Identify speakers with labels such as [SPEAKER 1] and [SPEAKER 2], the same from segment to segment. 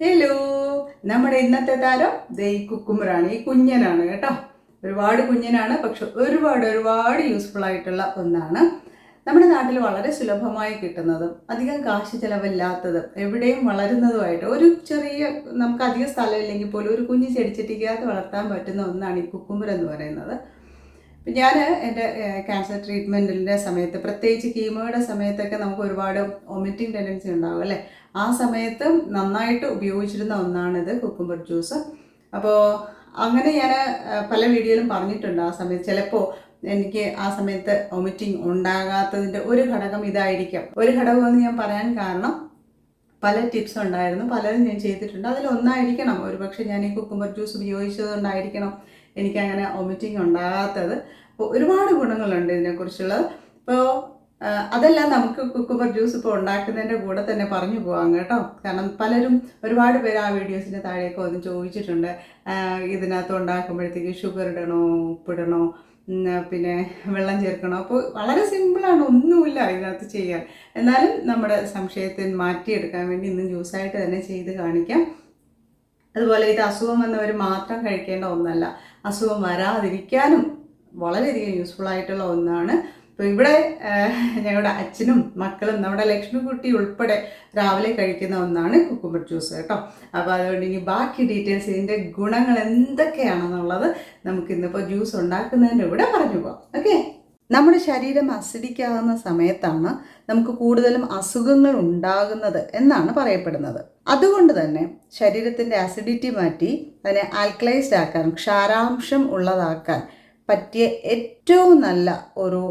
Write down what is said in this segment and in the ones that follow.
[SPEAKER 1] Hello നമ്മുടെ ഇന്നത്തെ താരം ദൈ കുക്കുമ്പറാണ് ഈ കുഞ്ഞനാണ് കേട്ടോ. ഒരുപാട് കുഞ്ഞനാണ് പക്ഷെ ഒരുപാട് ഒരുപാട് യൂസ്ഫുൾ ആയിട്ടുള്ള ഒന്നാണ്. നമ്മുടെ നാട്ടിൽ വളരെ സുലഭമായി കിട്ടുന്നതും അധികം കാശ് ചിലവില്ലാത്തതും എവിടെയും വളരുന്നതുമായിട്ട് ഒരു ചെറിയ നമുക്ക് അധികം സ്ഥലമില്ലെങ്കിൽ പോലും ഒരു കുഞ്ഞ് ചെടിച്ചട്ടിക്കകത്ത് വളർത്താൻ പറ്റുന്ന ഒന്നാണ് ഈ കുക്കുമ്പർ എന്ന് പറയുന്നത്. ഞാൻ എന്റെ ക്യാൻസർ ട്രീറ്റ്മെന്റിന്റെ സമയത്ത് പ്രത്യേകിച്ച് കീമോയുടെ സമയത്തൊക്കെ നമുക്ക് ഒരുപാട് ഒമിറ്റിംഗ് ടെൻഡൻസി ഉണ്ടാവും അല്ലേ? ആ സമയത്ത് നന്നായിട്ട് ഉപയോഗിച്ചിരുന്ന ഒന്നാണിത് കുക്കുംബർ ജ്യൂസ് അപ്പോൾ അങ്ങനെ ഞാൻ പല വീഡിയോയിലും പറഞ്ഞിട്ടുണ്ട് ആ സമയത്ത്. ചിലപ്പോൾ എനിക്ക് ആ സമയത്ത് ഒമിറ്റിംഗ് ഉണ്ടാകാത്തതിന്റെ ഒരു ഘടകം ഇതായിരിക്കാം. ഒരു ഘടകം എന്ന് ഞാൻ പറയാൻ കാരണം പല ടിപ്സ് ഉണ്ടായിരുന്നു. പലതും ഞാൻ ചെയ്തിട്ടുണ്ട്. അതിലൊന്നായിരിക്കണം ഒരുപക്ഷെ ഞാൻ ഈ കുക്കുംബർ ജ്യൂസ് ഉപയോഗിച്ചതുകൊണ്ടായിരിക്കണം എനിക്കങ്ങനെ ഒമിറ്റിംഗ് ഉണ്ടാകാത്തത്. അപ്പോൾ ഒരുപാട് ഗുണങ്ങളുണ്ട് ഇതിനെക്കുറിച്ചുള്ളത് ഇപ്പോൾ അതെല്ലാം നമുക്ക് കുക്കുംബർ ജ്യൂസ് ഇപ്പോൾ ഉണ്ടാക്കുന്നതിന്റെ കൂടെ തന്നെ പറഞ്ഞു പോകാം കേട്ടോ. കാരണം പലരും ഒരുപാട് പേര് ആ വീഡിയോസിന്റെ താഴെയൊക്കെ ഒന്ന് ചോദിച്ചിട്ടുണ്ട്. ഇതിനകത്ത് ഉണ്ടാക്കുമ്പോഴത്തേക്ക് ഷുഗർ ഇടണോ ഉപ്പിടണോ പിന്നെ വെള്ളം ചേർക്കണോ. അപ്പോൾ വളരെ സിമ്പിളാണ് ഒന്നുമില്ല ഇതിനകത്ത് ചെയ്യാൻ. എന്നാലും നമ്മുടെ സംശയത്തിൽ മാറ്റിയെടുക്കാൻ വേണ്ടി ഇന്ന് ജ്യൂസായിട്ട് തന്നെ ചെയ്ത് കാണിക്കാം. അതുപോലെ ഇത് അസുഖം വന്നവർ മാത്രം കഴിക്കേണ്ട ഒന്നല്ല. അസുഖം വരാതിരിക്കാനും വളരെയധികം യൂസ്ഫുൾ ആയിട്ടുള്ള ഒന്നാണ്. ഇപ്പോൾ ഇവിടെ ഞങ്ങളുടെ അച്ഛനും മക്കളും നമ്മുടെ ലക്ഷ്മിക്കുട്ടി ഉൾപ്പെടെ രാവിലെ കഴിക്കുന്ന ഒന്നാണ് കുക്കുമ്പർ ജ്യൂസ് കേട്ടോ. അപ്പോൾ അതുകൊണ്ട് ഇനി ബാക്കി ഡീറ്റെയിൽസ് ഇതിന്റെ ഗുണങ്ങൾ എന്തൊക്കെയാണെന്നുള്ളത് നമുക്ക് ഇന്നിപ്പോൾ ജ്യൂസ് ഉണ്ടാക്കുന്നതിന്റെ കൂടെ പറഞ്ഞു പോകാം. ഓക്കെ നമ്മുടെ ശരീരം അസിഡിക്കാകുന്ന സമയത്താണ് നമുക്ക് കൂടുതലും അസുഖങ്ങൾ ഉണ്ടാകുന്നത് എന്നാണ് പറയപ്പെടുന്നത്. അതുകൊണ്ട് തന്നെ ശരീരത്തിന്റെ അസിഡിറ്റി മാറ്റി അതിനെ ആൽക്കലൈസ്ഡ് ആക്കാൻ ക്ഷാരാംശം ഉള്ളതാക്കാൻ പറ്റിയ ഏറ്റവും നല്ല ഒരു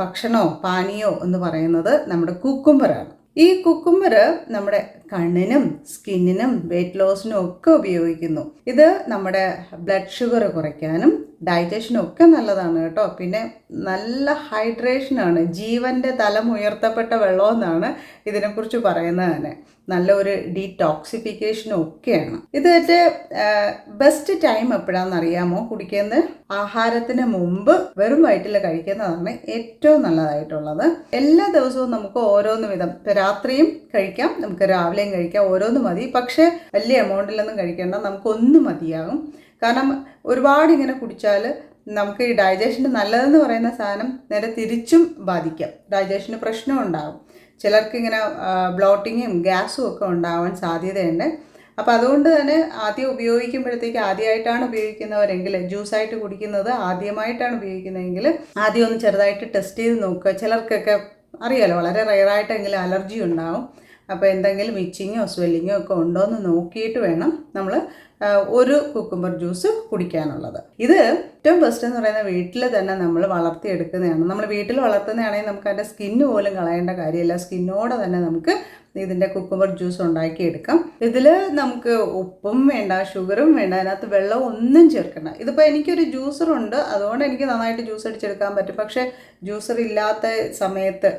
[SPEAKER 1] ഭക്ഷണോ ഭക്ഷണമോ പാനീയോ എന്ന് പറയുന്നത് നമ്മുടെ കുക്കുംബറാണ്. ഈ കുക്കുംബർ നമ്മുടെ കണ്ണിനും സ്കിന്നിനും വെയിറ്റ് ലോസിനും ഒക്കെ ഉപയോഗിക്കുന്നു. ഇത് നമ്മുടെ ബ്ലഡ് ഷുഗർ കുറയ്ക്കാനും ഡയജഷനും ഒക്കെ നല്ലതാണ് കേട്ടോ. പിന്നെ നല്ല ഹൈഡ്രേഷനാണ് ജീവന്റെ തലമുയർത്തപ്പെട്ട വെള്ളമെന്നാണ് ഇതിനെക്കുറിച്ച് പറയുന്നത് തന്നെ. നല്ല ഒരു ഡീടോക്സിഫിക്കേഷനും ഒക്കെയാണ്. ഇത് വെച്ച് ബെസ്റ്റ് ടൈം എപ്പോഴാണെന്ന് അറിയാമോ കുടിക്കുന്നത് ആഹാരത്തിന് മുമ്പ് വെറും വയറ്റിൽ കഴിക്കുന്നതാണ് ഏറ്റവും നല്ലതായിട്ടുള്ളത്. എല്ലാ ദിവസവും നമുക്ക് ഓരോന്ന് വിധം രാത്രിയും കഴിക്കാം നമുക്ക് രാവിലെയും കഴിക്കാം ഓരോന്ന് മതി. പക്ഷേ വലിയ എമൗണ്ടിലൊന്നും കഴിക്കേണ്ട നമുക്കൊന്ന് മതിയാകും. കാരണം ഒരുപാട് ഇങ്ങനെ കുടിച്ചാൽ നമുക്ക് ഈ ഡൈജഷന് നല്ലതെന്ന് പറയുന്ന സാധനം നേരെ തിരിച്ചും ബാധിക്കാം. ഡൈജഷന് പ്രശ്നം ഉണ്ടാകും ചിലർക്ക് ഇങ്ങനെ ബ്ലോട്ടിങ്ങും ഗ്യാസും ഒക്കെ ഉണ്ടാവാൻ സാധ്യതയുണ്ട്. അപ്പോൾ അതുകൊണ്ട് തന്നെ ആദ്യം ഉപയോഗിക്കുമ്പോഴത്തേക്ക് ആദ്യമായിട്ടാണ് ഉപയോഗിക്കുന്നവരെങ്കിൽ ജ്യൂസായിട്ട് കുടിക്കുന്നത് ആദ്യമായിട്ടാണ് ഉപയോഗിക്കുന്നതെങ്കിൽ ആദ്യം ഒന്ന് ചെറുതായിട്ട് ടെസ്റ്റ് ചെയ്ത് നോക്കുക. ചിലർക്കൊക്കെ അറിയാലോ വളരെ റയറായിട്ടെങ്കിലും അലർജി ഉണ്ടാവും. അപ്പോൾ എന്തെങ്കിലും ഇച്ചിങ്ങോ സ്വെല്ലിങ്ങോ ഒക്കെ ഉണ്ടോ എന്ന് നോക്കിയിട്ട് വേണം നമ്മൾ ഒരു കുക്കുംബർ ജ്യൂസ് കുടിക്കാനുള്ളത്. ഇത് ഏറ്റവും ബെസ്റ്റ് എന്ന് പറയുന്നത് വീട്ടിൽ തന്നെ നമ്മൾ വളർത്തിയെടുക്കുന്നതാണ്. നമ്മൾ വീട്ടിൽ വളർത്തുന്നതാണെങ്കിൽ നമുക്ക് അതിന്റെ സ്കിന്ന് പോലും കളയേണ്ട കാര്യമില്ല. സ്കിന്നോടെ തന്നെ നമുക്ക് ഇതിന്റെ കുക്കുംബർ ജ്യൂസ് ഉണ്ടാക്കിയെടുക്കാം. ഇതിൽ നമുക്ക് ഉപ്പും വേണ്ട ഷുഗറും വേണ്ട അതിനകത്ത് വെള്ളം ഒന്നും ചേർക്കണ്ട. ഇതിപ്പോൾ എനിക്കൊരു ജ്യൂസറുണ്ട് അതുകൊണ്ട് എനിക്ക് നന്നായിട്ട് ജ്യൂസ് അടിച്ചെടുക്കാൻ പറ്റും. പക്ഷേ ജ്യൂസർ ഇല്ലാത്ത സമയത്ത്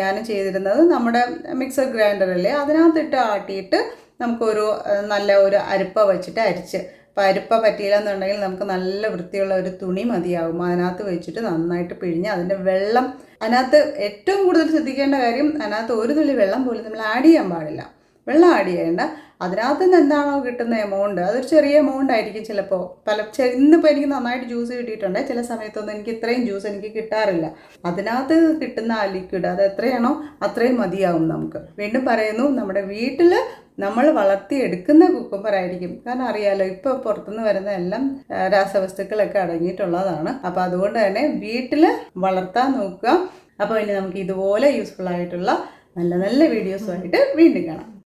[SPEAKER 1] ഞാൻ ചെയ്തിരുന്നത് നമ്മുടെ മിക്സർ ഗ്രൈൻഡറല്ലേ അതിനകത്തിട്ട് ആട്ടിയിട്ട് നമുക്കൊരു നല്ല ഒരു അരിപ്പ വെച്ചിട്ട് അരിച്ച്. അപ്പോൾ അരിപ്പ പറ്റിയില്ല എന്നുണ്ടെങ്കിൽ നമുക്ക് നല്ല വൃത്തിയുള്ള ഒരു തുണി മതിയാകും അതിനകത്ത് വെച്ചിട്ട് നന്നായിട്ട് പിഴിഞ്ഞ് അതിന്റെ വെള്ളം. അതിനകത്ത് ഏറ്റവും കൂടുതൽ ശ്രദ്ധിക്കേണ്ട കാര്യം അതിനകത്ത് ഒരു തുള്ളി വെള്ളം പോലും നമ്മൾ ആഡ് ചെയ്യാൻ പാടില്ല. വെള്ളം ആഡ് ചെയ്യേണ്ട. അതിനകത്ത് നിന്ന് എന്താണോ കിട്ടുന്ന എമൗണ്ട് അതൊരു ചെറിയ എമൗണ്ട് ആയിരിക്കും ചിലപ്പോൾ പല ഇന്നിപ്പോൾ എനിക്ക് നന്നായിട്ട് ജ്യൂസ് കിട്ടിയിട്ടുണ്ട്. ചില സമയത്തൊന്നും എനിക്ക് ഇത്രയും ജ്യൂസ് എനിക്ക് കിട്ടാറില്ല. അതിനകത്ത് കിട്ടുന്ന ആ ലിക്വിഡ് അത് എത്രയാണോ അത്രയും മതിയാവും നമുക്ക്. വീണ്ടും പറയുന്നു നമ്മുടെ വീട്ടിൽ നമ്മൾ വളർത്തിയെടുക്കുന്ന കുക്കുംബർ ആയിരിക്കും. കാരണം അറിയാലോ ഇപ്പോൾ പുറത്തുനിന്ന് വരുന്ന എല്ലാം രാസവസ്തുക്കളൊക്കെ അടങ്ങിയിട്ടുള്ളതാണ്. അപ്പോൾ അതുകൊണ്ട് തന്നെ വീട്ടിൽ വളർത്താൻ നോക്കുക. അപ്പോൾ ഇനി നമുക്ക് ഇതുപോലെ യൂസ്ഫുൾ ആയിട്ടുള്ള നല്ല നല്ല വീഡിയോസുമായിട്ട് വീണ്ടും കാണാം.